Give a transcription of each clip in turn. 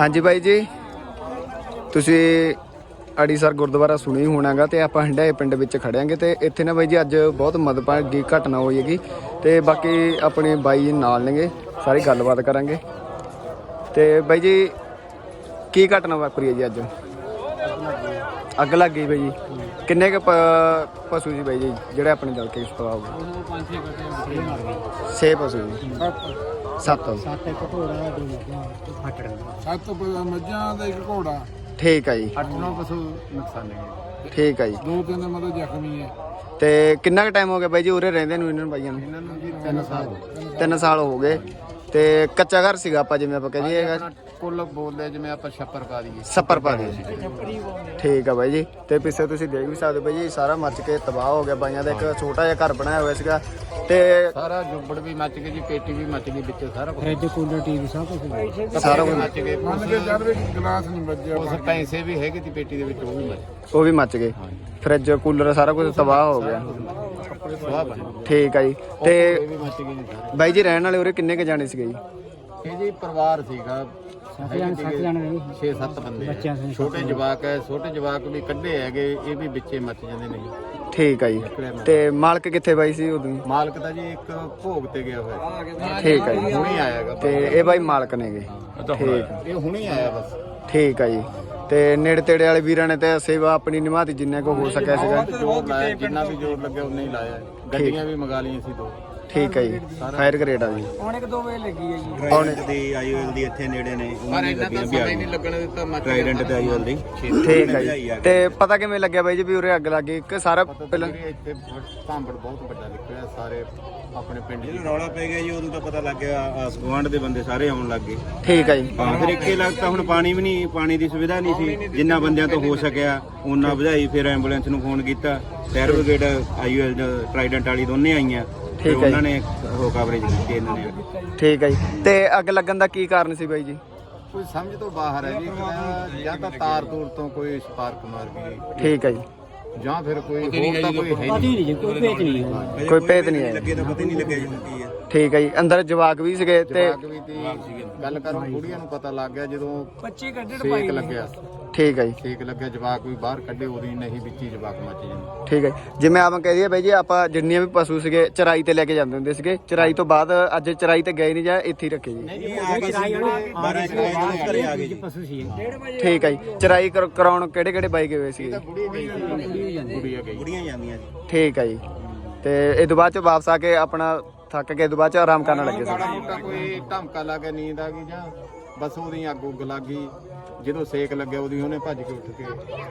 ਹਾਂਜੀ ਬਾਈ ਜੀ। ਤੁਸੀਂ ਅੜੀਸਰ ਗੁਰਦੁਆਰਾ ਸੁਣੀ ਹੋਣਾਗਾ ਤੇ ਆਪਾਂ ਹੰਡਾਏ ਪਿੰਡ ਵਿੱਚ ਖੜਿਆਂਗੇ ਤੇ ਇੱਥੇ ਨਾ ਬਾਈ ਜੀ ਅੱਜ ਬਹੁਤ ਮਦਭਾਗੀ ਘਟਨਾ ਹੋਈ ਹੈਗੀ ਤੇ ਬਾਕੀ ਆਪਣੇ ਬਾਈ ਨਾਲ ਨੇਗੇ ਸਾਰੀ ਗੱਲਬਾਤ ਕਰਾਂਗੇ। ਤੇ ਬਾਈ ਜੀ ਕੀ ਘਟਨਾ ਵਾਪਰੀ ਹੈ ਜੀ ਅੱਜ? ਅੱਗ ਲੱਗ ਗਈ ਬਾਈ ਜੀ। ਕਿੰਨੇ ਕ ਪਸ਼ੂ ਜੀ ਬਾਈ ਜੀ ਜਿਹੜੇ ਆਪਣੇ ਦਲ ਕੇ ਇਸਤਵਾ ਹੋ ਗਏ ਉਹ ਪੰਜ ਛੇ ਗੱਡੇ ਮੱਛੀ ਮਾਰ ਗਏ। ਛੇ ਪਸ਼ੂ ਜੀ। ਸੱਤ ਸੱਤ ਇੱਕ ਘੋੜਾ ਦੋ ਮੱਝਾਂ ਤੇ ਫੱਟੜ ਸੱਤ ਪ- ਮੱਝਾਂ ਦਾ ਇੱਕ ਘੋੜਾ। ਠੀਕ ਹੈ ਜੀ। ਅੱਠ ਨੌ ਪਸ਼ੂ ਨੁਕਸਾਨੇ ਗਏ ਠੀਕ ਹੈ ਜੀ। ਦੋ ਤਿੰਨ ਮਤਲਬ ਜ਼ਖਮੀ ਹੈ। ਤੇ ਕਿੰਨਾ ਕੁ ਟਾਈਮ ਹੋ ਗਿਆ ਬਾਈ ਜੀ ਉਰੇ ਰਹਿੰਦੇ ਨੂੰ ਇਹਨਾਂ ਨੂੰ ਬਾਈਆਂ ਨੂੰ? ਇਹਨਾਂ ਨੂੰ ਜੀ ਤਿੰਨ ਸਾਲ ਹੋ ਗਏ। ਸਾਲ ਹੋ ਗਏ। ਤੇ ਕੱਚਾ ਘਰ ਸੀਗਾ ਆਪਾਂ ਜਿਵੇਂ ਆਪਾਂ ਕਹਿੰਦੇ ਹੈਗਾ। ਕੁੱਲ ਬੋਲਦੇ ਜਿਵੇਂ ਆਪਾਂ ਛੱਪਰ ਪਾ ਦਈਏ। ਸੱਪਰ ਪਾ ਦੇ ਠੀਕ ਆ ਬਾਈ ਜੀ। ਤੇ ਪਿੱਛੇ ਤੁਸੀਂ ਦੇਖ ਵੀ ਸਕਦੇ ਬਾਈ ਜੀ ਸਾਰਾ ਮੱਚ ਕੇ ਤਬਾਹ ਹੋ ਗਿਆ। ਬਾਈਆਂ ਦਾ ਇੱਕ ਛੋਟਾ ਜਿਹਾ ਘਰ ਬਣਾਇਆ ਹੋਇਆ ਸੀਗਾ। ਤੇ ਸਾਰਾ ਜੁੱਬੜ ਵੀ ਮੱਚ ਗਈ ਜੀ ਪੇਟੀ ਵੀ ਮੱਚ ਗਈ ਵਿੱਚ ਸਾਰਾ ਕੁਝ ਫ੍ਰਿਜ ਕੂਲਰ ਟੀਵੀ ਸਭ ਕੁਝ ਸਾਰਾ ਕੁਝ ਮੱਚ ਗਏ। ਮੰਨ ਕੇ ਚੱਲ ਵੀ ਗਲਾਸ ਨਹੀਂ ਵੱਜਿਆ ਉਸ ਪੈਸੇ ਵੀ ਹੈਗੇ ਸੀ ਪੇਟੀ ਦੇ ਵਿੱਚ ਉਹ ਵੀ ਮੱਚ ਉਹ ਵੀ ਮੱਚ ਗਏ। ਫ੍ਰਿਜ ਕੂਲਰ ਸਾਰਾ ਕੁਝ ਤਬਾਹ ਹੋ ਗਿਆ। ਠੀਕ ਆ ਜੀ। ਤੇ ਇਹ ਵੀ ਮੱਚ ਗਏ ਜੀ ਸਾਰੇ। ਬਾਈ ਜੀ ਰਹਿਣ ਵਾਲੇ ਉਰੇ ਕਿੰਨੇ ਕ ਜਾਣੇ ਸੀਗੇ ਜੀ? ਇਹ ਜੀ ਪਰਿਵਾਰ ਸੀਗਾ। ਸੱਤ ਜਣੇ 6-7 ਬੰਦੇ ਆ। ਛੋਟੇ ਜਵਾਕ ਹੈ ਛੋਟੇ ਜਵਾਕ ਵੀ ਕੱਢੇ ਹੈਗੇ ਇਹ ਵੀ ਵਿੱਚੇ ਮੱਚ ਜਾਂਦੇ ਨੇ ਜੀ। ਠੀਕ ਆ ਜੀ। ਤੇ ਮਾਲਕ ਕਿੱਥੇ ਬਾਈ ਸੀ ਉਦੋਂ ਜੀ? ਮਾਲਕ ਤਾਂ ਜੀ ਇੱਕ ਭੋਗ ਤੇ ਗਿਆ ਹੋਇਆ ਠੀਕ ਆ ਜੀ। ਹੁਣੇ ਆਇਆਗਾ ਤੇ ਇਹ ਬਾਈ ਮਾਲਕ ਨੇਗੇ। ਠੀਕ ਇਹ ਹੁਣੇ ਆਇਆ ਬਸ। ਠੀਕ ਆ ਜੀ। ਤੇ ਨੇੜੇ ਤੇੜੇ ਵਾਲੇ ਵੀਰਾਂ ਨੇ ਤੇ ਸੇਵਾ ਆਪਣੀ ਨਿਭਾਤੀ ਜਿੰਨਾ ਕੋ ਹੋ ਸਕਿਆ ਸੀਗਾ। ਲਾਇਆ ਜਿੰਨਾ ਵੀ ਜੋਰ ਲੱਗਿਆ ਉਨਾ ਹੀ ਲਾਇਆ। ਗੱਡੀਆਂ ਵੀ ਮੰਗਾ ਲਈਆਂ ਸੀ ਦੋ। ਠੀਕ ਆ ਜੀ ਫਾਇਰ ਗ੍ਰੇਡ ਆ ਜੀ। ਹੁਣ ਇੱਕ ਦੋ ਵਜੇ ਲੱਗੀ ਹੈ ਜੀ। ਹੁਣ ਦੀ ਆਈਓਐਲ ਦੀ ਇੱਥੇ ਨੇੜੇ ਨੇ ਤਾਂ ਸਮਾਂ ਹੀ ਨਹੀਂ ਲੱਗਣ ਦਿੱਤਾ ਮੱਚ ਟ੍ਰਾਈਡੈਂਟ ਤੇ ਆਈਓਐਲ ਦੀ ਠੀਕ ਆ ਜੀ ਤੇ ਪਤਾ ਕਿਵੇਂ ਲੱਗਿਆ ਬਾਈ ਜੀ ਵੀ ਉਰੇ ਅੱਗ ਲੱਗ ਕਿ ਸਾਰਾ ਪਹਿਲਾਂ ਇੱਥੇ ਭਾਂਬੜ ਬਹੁਤ ਵੱਡਾ ਨਿਕਲਿਆ ਸਾਰੇ ਆਪਣੇ ਪਿੰਡ ਦੀ ਰੌਲਾ ਪੈ ਗਿਆ ਜੀ ਉਦੋਂ ਤਾਂ ਪਤਾ ਲੱਗ ਗਿਆ ਗੁਆਂਢ ਦੇ ਬੰਦੇ ਸਾਰੇ ਆਉਣ ਲੱਗ ਗਏ। ਠੀਕ ਆ ਜੀ। ਹਾਂ ਫਿਰ ਇੱਕੇ ਲੱਗਦਾ ਹੁਣ ਪਾਣੀ ਵੀ ਨਹੀਂ ਪਾਣੀ ਦੀ ਸੁਵਿਧਾ ਨਹੀਂ ਸੀ। ਜਿੰਨਾ ਬੰਦਿਆਂ ਤੋਂ ਹੋ ਸਕਿਆ ਉਹਨਾਂ ਵਧਾਈ ਫਿਰ ਐਂਬੂਲੈਂਸ ਨੂੰ ਫੋਨ ਕੀਤਾ। ਫਾਇਰ ਬ੍ਰਿਗੇਡ ਆਈਓਐਲ ਟ੍ਰਾਈਡੈਂਟ ਵਾਲੀ ਦੋਨੇ ਆਈਆਂ। ਤੇ ਠੀਕ ਹੈ ਜੀ। ਉਹਨਾਂ ਨੇ ਉਹ ਕਵਰੇਜ ਕੀਤੀ ਇਹਨਾਂ ਨੇ। ਠੀਕ ਆ ਜੀ। ਤੇ ਅੱਗ ਲੱਗਣ ਦਾ ਕੀ ਕਾਰਨ ਸੀ ਬਾਈ ਜੀ? ਕੋਈ ਸਮਝ ਤੋਂ ਬਾਹਰ ਹੈ ਜੀ ਜਾਂ ਤਾਂ ਤਾਰ ਤੂਰ ਤੋਂ ਕੋਈ ਸਪਾਰਕ ਮਾਰ ਗਈ। ਠੀਕ ਆ ਜੀ। ਜਾਂ ਫਿਰ ਕੋਈ ਹੋਰ ਤਾਂ ਕੋਈ ਹੈ ਨਹੀਂ। ਕੋਈ ਭੇਜ ਨਹੀਂ ਕੋਈ ਭੇਤ ਨਹੀਂ ਆਇਆ ਲੱਗੇ ਤਾਂ ਪਤਾ ਹੀ ਨਹੀਂ ਲੱਗਿਆ ਜੀ ਹੁਣ ਕੀ ਹੈ। ਠੀਕ ਆ ਜੀ। ਅੰਦਰ ਜਵਾਕ ਵੀ ਸੀਗੇ ਤੇ ਜਵਾਕ ਵੀ ਤੀ ਗੱਲ ਕਰੋ ਬੁੜੀਆਂ ਨੂੰ ਪਤਾ ਲੱਗ ਗਿਆ ਜਦੋਂ 25 ਕੱਢੜ ਪਾਈ ਲੱਗਿਆ। ਠੀਕ ਆ ਜੀ। ਛੇਕ ਲੱਗਿਆ ਜਵਾਕ ਵੀ ਬਾਹਰ ਕੱਢੇ ਉਹਦੀ ਨਹੀਂ ਵਿੱਚ ਹੀ ਜਵਾਕ ਮੱਚ ਜਾਂਦੇ ਠੀਕ ਹੈ ਜੀ। ਜਿਵੇਂ ਆਪਾਂ ਕਹਿ ਦਈਏ ਬਾਈ ਜੀ ਆਪਾਂ ਜਿੰਨੀਆਂ ਵੀ ਪਸ਼ੂ ਸੀਗੇ ਚਰਾਈ ਤੇ ਲੈ ਕੇ ਜਾਂਦੇ ਹੁੰਦੇ ਸੀਗੇ। ਚਰਾਈ ਤੋਂ ਬਾਅਦ ਅੱਜ ਚਰਾਈ ਤੇ ਗਏ ਨਹੀਂ ਜਾਂ ਇੱਥੇ ਹੀ ਰੱਖੇ ਜੀ। ਇਹ ਆ ਕੇ 12 ਇੱਕ ਵਜੇ ਜਦੋਂ ਘਰੇ ਆ ਗਏ ਜੀ। ਠੀਕ ਹੈ ਜੀ। ਚਰਾਈ ਕਰ- ਕਰਾਉਣ ਕਿਹੜੇ ਕਿਹੜੇ ਬਾਈ ਗਏ ਹੋਏ ਸੀਗੇ? ਬੁੜੀ ਗਈ ਸੀ। ਬੁੜੀਆ ਗਈ ਬੁੜੀਆਂ ਜਾਂਦੀਆਂ ਜੀ। ਠੀਕ ਹੈ ਜੀ। ਤੇ ਇਹ ਤੋਂ ਬਾਅਦ ਚ ਵਾਪਸ ਆ ਕੇ ਆਪਣਾ ਥੱਕ ਕੇ ਇਹ ਤੋਂ ਬਾਅਦ ਚ ਆਰਾਮ ਕਰਨ ਲੱਗੇ ਸੀ। ਮਾੜਾ ਮੋਟਾ ਕੋਈ ਧਮਕਾ ਲੱਗ ਗਿਆ ਨੀਂਦ ਆ ਗਈ ਜਾਂ ਬਸ ਉਹਦੀ ਅੱਗ ਉੱਗ ਲੱਗ ਗਈ। ਜਦੋਂ ਸੇਕ ਲੱਗਿਆ ਉਹਦੀ ਉਹਨੇ ਭੱਜ ਕੇ ਉੱਠ ਕੇ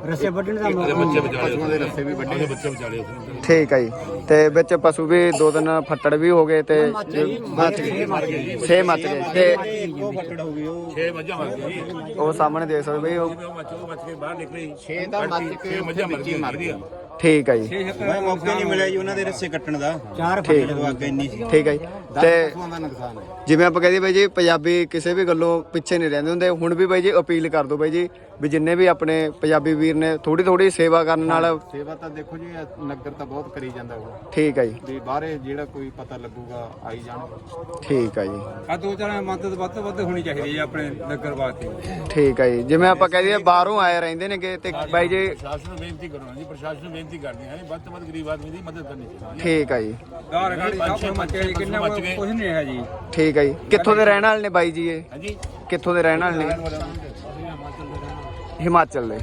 ਰੱਸੇ ਵੱਢਣ ਦਾ ਬੱਚੇ ਪਸ਼ੂਆਂ ਦੇ ਰੱਸੇ ਵੀ ਵੱਢੇ। ਬੱਚੇ ਵਿਚਾਲੇ ਠੀਕ ਹੈ ਜੀ। ਤੇ ਵਿੱਚ ਪਸ਼ੂ ਵੀ ਦੋ ਦਿਨ ਫੱਟੜ ਵੀ ਹੋ ਗਏ ਤੇ ਮੱਚ ਗਏ ਛੇ ਮੱਚ ਗਏ। ਤੇ ਇੱਕੋ ਫੱਟੜ ਹੋ ਗਈ ਉਹ। ਉਹ ਸਾਹਮਣੇ ਦੇਖ ਸਕਦੇ ਬਈ ਉਹ 6 ਦਾ ਮੱਚ ਕੇ ਹੀ ਮਰ ਗਿਆ ਠੀਕ ਹੈ ਜੀ। ਮੈਂ ਮੌਕਾ ਨਹੀਂ ਮਿਲਿਆ ਜੀ ਉਹਨਾਂ ਦੇ ਰੱਸੇ ਕੱਟਣ ਦਾ। ਠੀਕ। ਜਦੋਂ ਅੱਗ ਇੰਨੀ ਸੀ। ਠੀਕ ਹੈ ਜੀ। ਤੇ ਪਸ਼ੂਆਂ ਦਾ ਨੁਕਸਾਨ ਹੈ। ਜਿਵੇਂ ਆਪਾਂ ਕਹਦੇ ਬਾਈ ਜੀ ਪੰਜਾਬੀ ਕਿਸੇ ਵੀ ਗੱਲੋਂ ਪਿੱਛੇ ਨਹੀਂ ਰਹਿੰਦੇ ਹੁੰਦੇ। ਹੁਣ ਵੀ ਬਾਈ ਜੀ ਅਪੀਲ ਕਰ ਦਿਓ ਬਾਈ ਜੀ ਵੀ ਜਿੰਨੇ ਵੀ ਆਪਣੇ ਪੰਜਾਬੀ ਵੀਰ ਨੇ ਥੋੜੀ ਥੋੜੀ ਸੇਵਾ ਕਰਨ ਨਾਲ ਸੇਵਾ ਤਾਂ ਦੇਖੋ ਜੀ ਇਹ ਨਗਰ ਤਾਂ ਬਹੁਤ ਕਰੀ ਜਾਂਦਾ ਉਹ। ਠੀਕ ਹੈ ਜੀ। ਵੀ ਬਾਹਰੇ ਜਿਹੜਾ ਕੋਈ ਪਤਾ ਲੱਗੂਗਾ ਆਈ ਜਾਣ। ਠੀਕ ਹੈ ਜੀ। ਆ ਦੋ ਚਾਰ ਮਦਦ ਵੱਧ ਤੋਂ ਵੱਧ ਹੋਣੀ ਚਾਹੀਦੀ ਹੈ ਆਪਣੇ ਨਗਰ ਵਾਸਤੇ ਠੀਕ ਹੈ ਜੀ। ਜਿਵੇਂ ਆਪਾਂ ਕਹਦੇ ਬਾਹਰੋਂ ਆਏ ਰਹਿੰਦੇ ਨੇਗੇ ਤੇ ਬਾਈ ਜੀ ਪ੍ਰਸ਼ਾਸਨ ਨੂੰ ਬੇਨਤੀ ਕਰੋ ਜੀ ਪ੍ਰਸ਼ਾਸਨ ਨੂੰ ਬੇਨਤੀ ਕਰਦੇ ਹਾਂ ਵੱਧ ਤੋਂ ਵੱਧ ਗਰੀਬ ਆਦਮੀ ਦੀ ਮਦਦ ਕਰਨੀ ਚਾਹੀਦੀ ਠੀਕ ਹੈ ਜੀ। ਧਾਰ ਗਾੜੀ ਸਭ ਕੁਝ ਮੱਚਿਆ ਜੀ ਕਿੰਨਾ ਕੁ- ਕੁਛ ਨਹੀਂ ਹੈ ਜੀ। ਠੀਕ ਹੈ ਜੀ। ਕਿੱਥੋਂ ਦੇ ਰਹਿਣ ਵਾਲੇ ਨੇ ਬਾਈ ਜੀ ਇਹ? ਹਾਂਜੀ। ਕਿੱਥੋਂ ਦੇ ਰਹਿਣ ਵਾਲੇ ਨੇ? ਹਿਮਾਚਲ ਦੇ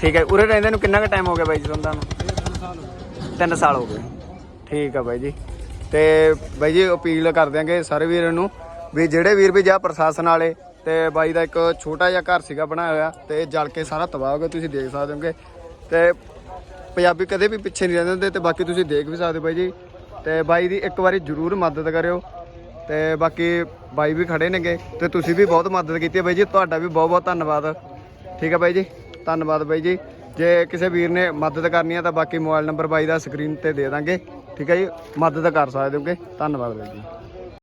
ਠੀਕ ਹੈ ਉਰੇ ਰਹਿੰਦੇ ਨੂੰ ਕਿੰਨਾ ਕੁ ਟਾਈਮ ਹੋ ਗਿਆ ਬਾਈ ਜੀ ਤੁਹਾਨੂੰ? ਤਿੰਨ ਸਾਲ ਹੋ ਗਏ। ਠੀਕ ਆ ਬਾਈ ਜੀ। ਤੇ ਬਾਈ ਜੀ ਅਪੀਲ ਕਰ ਦਿਆਂਗੇ ਸਾਰੇ ਵੀਰਾਂ ਨੂੰ ਵੀ ਜਿਹੜੇ ਵੀਰ ਵੀ ਜਾਂ ਪ੍ਰਸ਼ਾਸਨ ਵਾਲੇ ਤੇ ਬਾਈ ਦਾ ਇੱਕ ਛੋਟਾ ਜਿਹਾ ਘਰ ਸੀਗਾ ਬਣਾਇਆ ਹੋਇਆ ਤੇ ਇਹ ਜਲ ਕੇ ਸਾਰਾ ਤਬਾਹ ਹੋ ਗਿਆ ਤੁਸੀਂ ਦੇਖ ਸਕਦੇ ਹੋਗੇ। ਤੇ ਪੰਜਾਬੀ ਕਦੇ ਵੀ ਪਿੱਛੇ ਨਹੀਂ ਰਹਿੰਦੇ ਹੁੰਦੇ ਤੇ ਬਾਕੀ ਤੁਸੀਂ ਦੇਖ ਵੀ ਸਕਦੇ ਬਾਈ ਜੀ। ਤੇ ਬਾਈ ਦੀ ਇੱਕ ਵਾਰੀ ਜ਼ਰੂਰ ਮਦਦ ਕਰਿਓ। ਤੇ ਬਾਕੀ ਬਾਈ ਵੀ ਖੜੇ ਨੇਗੇ ਤੇ ਤੁਸੀਂ ਵੀ ਬਹੁਤ ਮਦਦ ਕੀਤੀ ਹੈ ਬਾਈ ਜੀ। ਤੁਹਾਡਾ ਵੀ ਬਹੁਤ ਬਹੁਤ ਧੰਨਵਾਦ। ਠੀਕ ਹੈ ਬਾਈ ਜੀ? ਧੰਨਵਾਦ ਬਾਈ ਜੀ। ਜੇ ਕਿਸੇ ਵੀਰ ਨੇ ਮਦਦ ਕਰਨੀ ਹੈ ਤਾਂ ਬਾਕੀ ਮੋਬਾਈਲ ਨੰਬਰ ਬਾਈ ਦਾ ਸਕਰੀਨ ਤੇ ਦੇ ਦਾਂਗੇ। ਠੀਕ ਹੈ ਜੀ? ਮਦਦ ਕਰ ਸਕਦੇ ਹੋਗੇ। ਧੰਨਵਾਦ ਬਾਈ ਜੀ।